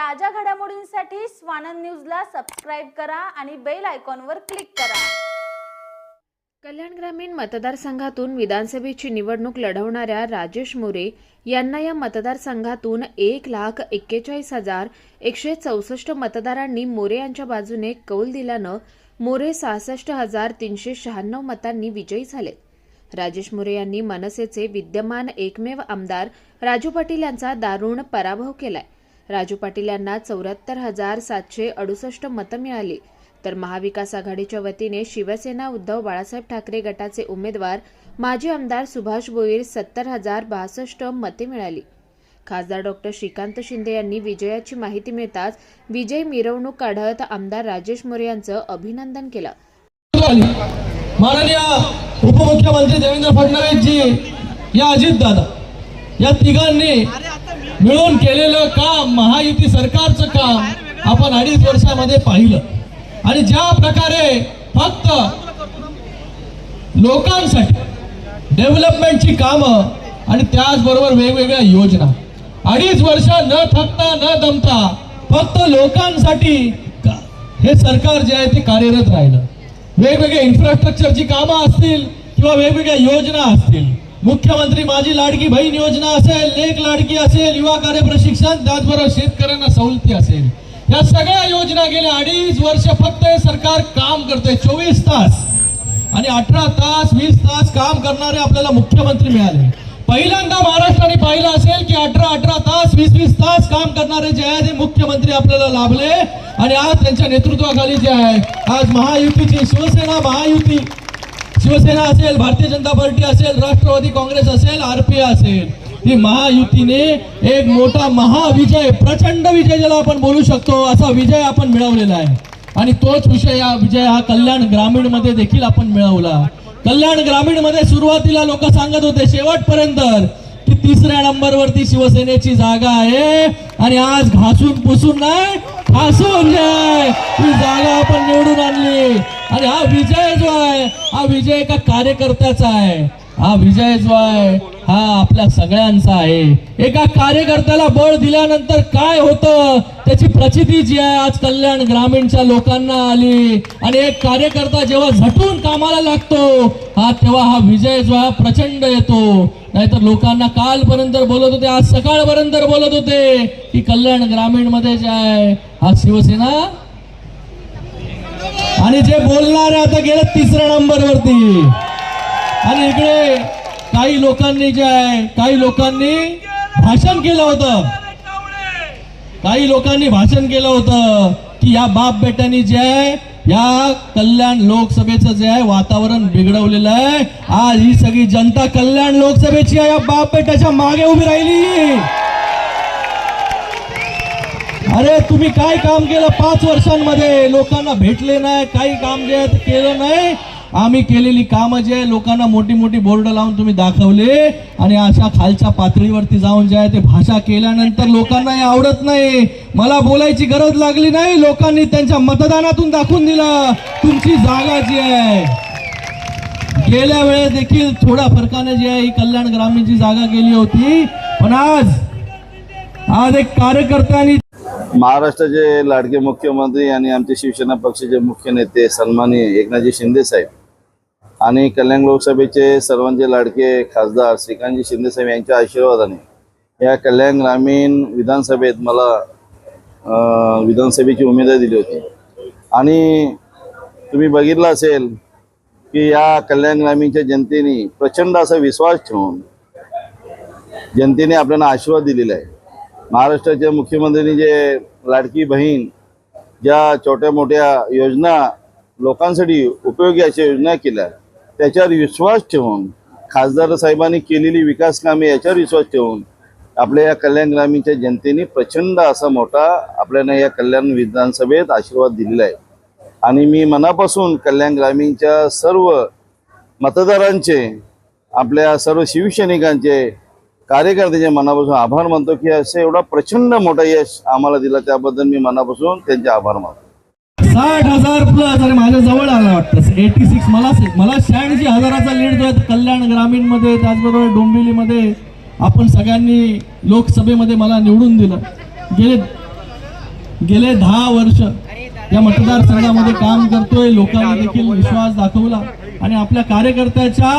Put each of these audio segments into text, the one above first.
ताज्या घडामोडींसाठी स्वानंद न्यूजला सबस्क्राईब करा आणि बेल आयकॉनवर क्लिक करा. कल्याण ग्रामीण मतदारसंघातून विधानसभेची निवडणूक लढवणाऱ्या राजेश मोरे यांना या मतदारसंघातून एक लाख एक्केचाळीस हजार एकशे चौसष्ट मतदारांनी मोरे यांच्या बाजूने कौल दिल्यानं मोरे सहासष्ट हजार तीनशे शहाण्णव मतांनी विजयी झाले. राजेश मोरे यांनी मनसेचे विद्यमान एकमेव आमदार राजू पाटील यांचा दारुण पराभव केलाय. राजू पाटील यांना चौऱ्याहत्तर हजार सातशे अडुसष्ट मतं मिळाली. तर महाविकास आघाडीच्या वतीने शिवसेना उद्धव बाळासाहेब ठाकरे गटाचे उमेदवार माजी आमदार सुभाष भोईर सत्तर हजार बासष्ट मते मिळाली. खासदार डॉक्टर श्रीकांत शिंदे यांनी विजयाची माहिती मिळताच विजय मिरवणूक काढत आमदार राजेश मोरे यांचं अभिनंदन केलं. माननीय उपमुख्यमंत्री देवेंद्र फडणवीस जी या अजित दादा या तिघांनी मिळून केलेलं काम महायुती सरकारचं काम आपण अडीच वर्षामध्ये पाहिलं. आणि ज्या प्रकारे फक्त लोकांसाठी डेव्हलपमेंटची कामं आणि त्याचबरोबर वेगवेगळ्या योजना. अडीच वर्ष न थकता न दमता फक्त लोकांसाठी हे सरकार जे आहे ते कार्यरत राहिलं. वेगवेगळ्या इन्फ्रास्ट्रक्चरची कामं असतील किंवा वेगवेगळ्या योजना असतील. मुख्यमंत्री माझी लाडकी बहीण योजना असेल लेख लाडकी असेल युवा कार्य प्रशिक्षण त्याचबरोबर शेतकऱ्यांना सवलती असेल. या सगळ्या योजना गेल्या अडीच वर्ष फक्त हे सरकार काम करते चोवीस तास. आणि अठरा तास वीस तास काम करणारे आपल्याला मुख्यमंत्री मिळाले. पहिल्यांदा महाराष्ट्राने पाहिलं असेल की अठरा अठरा तास वीस वीस तास काम करणारे जे आहेत ते मुख्यमंत्री आपल्याला लाभले. आणि आज त्यांच्या नेतृत्वाखाली जे आहे आज महायुतीची शिवसेना महायुती शिवसेना असेल भारतीय जनता पार्टी असेल राष्ट्रवादी काँग्रेस असेल आरपीए असेल. ही महायुतीने एक मोठा महाविजय प्रचंड विजय ज्याला आपण बोलू शकतो असा विजय आपण मिळवलेला आहे. आणि तोच विषय हा विजय हा कल्याण ग्रामीणमध्ये देखील आपण मिळवला. कल्याण ग्रामीणमध्ये सुरुवातीला लोक सांगत होते शेवटपर्यंत की तिसऱ्या नंबरवरती शिवसेनेची जागा आहे. आणि आज घासून पुसून नाही घासून जे ही जागा आपण निवडून आणली. आणि हा विजय जो आहे हा विजय एका कार्यकर्त्याचा आहे. हा विजय जो आहे हा आपल्या सगळ्यांचा आहे. एका कार्यकर्त्याला बळ दिल्यानंतर काय होतं त्याची प्रचिती जी आहे आज कल्याण ग्रामीणच्या लोकांना आली. आणि एक कार्यकर्ता जेव्हा झटून कामाला लागतो हा तेव्हा हा विजय जो आहे प्रचंड येतो. नाहीतर लोकांना कालपर्यंत बोलत होते आज सकाळपर्यंत बोलत होते की कल्याण ग्रामीणमध्ये जे आहे आज शिवसेना? आणि जे बोलणारे आता गेले तिसऱ्या नंबरवरती. आणि इकडे काही लोकांनी जे आहे काही लोकांनी भाषण केलं होतं. काही लोकांनी भाषण केलं होतं की या बाप बेटांनी जे आहे या कल्याण लोकसभेचं जे आहे वातावरण बिघडवलेलं आहे. आज ही सगळी जनता कल्याण लोकसभेची आहे या बाप बेटाच्या मागे उभी राहिली. तुम्ही काय काम केलं पाच वर्षांमध्ये? लोकांना भेटले नाही काही काम जे आहे केलं नाही. आम्ही केलेली कामं जे आहे लोकांना मोठी मोठी बोर्ड लावून तुम्ही दाखवले. आणि अशा खालच्या पातळीवरती जाऊन जे आहे ते भाषा केल्यानंतर लोकांना हे आवडत नाही. मला बोलायची गरज लागली नाही. लोकांनी त्यांच्या मतदानातून दाखवून दिलं. तुमची जागा जी आहे गेल्या वेळेस देखील थोड्या फरकाने जी आहे ही कल्याण ग्रामीणची जागा गेली होती. पण आज आज एक कार्यकर्त्यांनी महाराष्ट्राचे लाडके मुख्यमंत्री आणि आमचे शिवसेना पक्षाचे मुख्य नेते सन्माननीय एकनाथजी शिंदे साहेब आणि कल्याण लोकसभेचे सर्वांचे लाडके खासदार श्रीकांतजी शिंदे साहेब यांच्या आशीर्वादाने या कल्याण ग्रामीण विधानसभेत मला विधानसभेची उमेदवारी दिली होती. आणि तुम्ही बघितलं असेल की या कल्याण ग्रामीणच्या जनतेने प्रचंड असा विश्वास ठेवून जनतेने आपल्याला आशीर्वाद दिलेला आहे. महाराष्ट्राच्या मुख्यमंत्र्यांनी जे लाडकी बहीण ज्या छोट्या मोठ्या योजना लोकांसाठी उपयोगी अशा योजना केल्या त्याच्यावर विश्वास ठेवून खासदार साहेबांनी केलेली विकास कामे याच्यावर विश्वास ठेवून आपल्या या कल्याण ग्रामीणच्या जनतेने प्रचंड असा मोठा आपल्याला या कल्याण विधानसभेत आशीर्वाद दिलेला आहे. आणि मी मनापासून कल्याण ग्रामीणच्या सर्व मतदारांचे आपल्या सर्व शिवसैनिकांचे कार्यकर्त्याचे मनापासून आभार मानतो की असे एवढा प्रचंड मोठा यश आम्हाला दिला त्याबद्दल मी मनापासून त्यांचे आभार मानतो. साठ हजार प्लस आणि माझ्या जवळ आला वाटतं. एटी सिक्स मला मला शहाऐंशी हजाराचा लीड जो आहे कल्याण ग्रामीणमध्ये त्याचबरोबर डोंबिवलीमध्ये आपण सगळ्यांनी लोकसभेमध्ये मला निवडून दिलं. गेले गेले दहा वर्ष या मतदारसंघामध्ये काम करतोय. लोकांनी देखील विश्वास दाखवला. आणि आपल्या कार्यकर्त्याच्या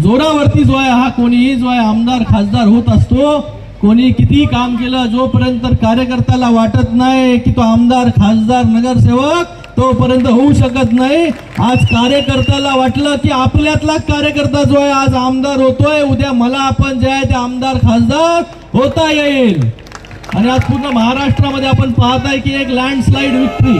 जोरावरती जो आहे हा कोणीही जो आहे आमदार खासदार होत असतो. कोणी किती काम केलं जोपर्यंत कार्यकर्त्याला वाटत नाही की तो आमदार खासदार नगरसेवक तोपर्यंत होऊ शकत नाही. आज कार्यकर्त्याला वाटलं की आपल्यातला कार्यकर्ता जो आहे आज आमदार होतोय. उद्या मला आपण जे आहे ते आमदार खासदार होता येईल. आणि आज पूर्ण महाराष्ट्रामध्ये आपण पाहत आहे की एक लँडस्लाईड विक्ट्री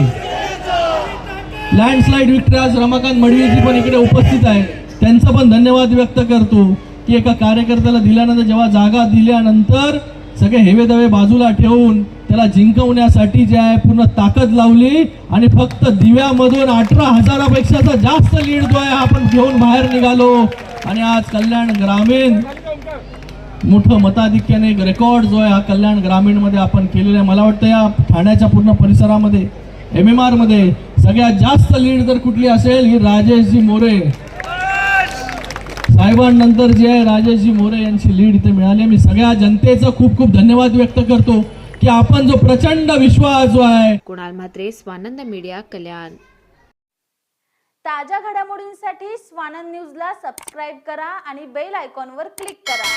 लँडस्लाईड विक्ट्री आज रमाकांत मडवीजी पण इकडे उपस्थित आहे त्यांचं पण धन्यवाद व्यक्त करतो की एका कार्यकर्त्याला दिल्यानंतर जेव्हा जागा दिल्यानंतर सगळे हेवे दवे बाजूला ठेवून त्याला जिंकवण्यासाठी जे आहे पूर्ण ताकद लावली आणि फक्त दिव्यामधून अठरा हजारापेक्षा जास्त लीड जो आहे हा आपण घेऊन बाहेर निघालो. आणि आज कल्याण ग्रामीण मोठं मताधिक्याने एक रेकॉर्ड जो आहे हा कल्याण ग्रामीणमध्ये आपण केलेला आहे. मला वाटतं या ठाण्याच्या पूर्ण परिसरामध्ये एम एम आरमध्ये सगळ्यात जास्त लीड जर कुठली असेल ही राजेशजी मोरे. साहेबांनंतर जे आहे राजेशजी मोरे यांची लीड इथे मिळाली. मी सगळ्या जनतेचं खूप खूप धन्यवाद व्यक्त करतो की आपण जो प्रचंड विश्वास जो आहे कुणाल म्हात्रे स्वानंद मीडिया कल्याण. ताज्या घडामोडींसाठी स्वानंद न्यूजला सबस्क्राईब करा आणि बेल आयकॉनवर क्लिक करा.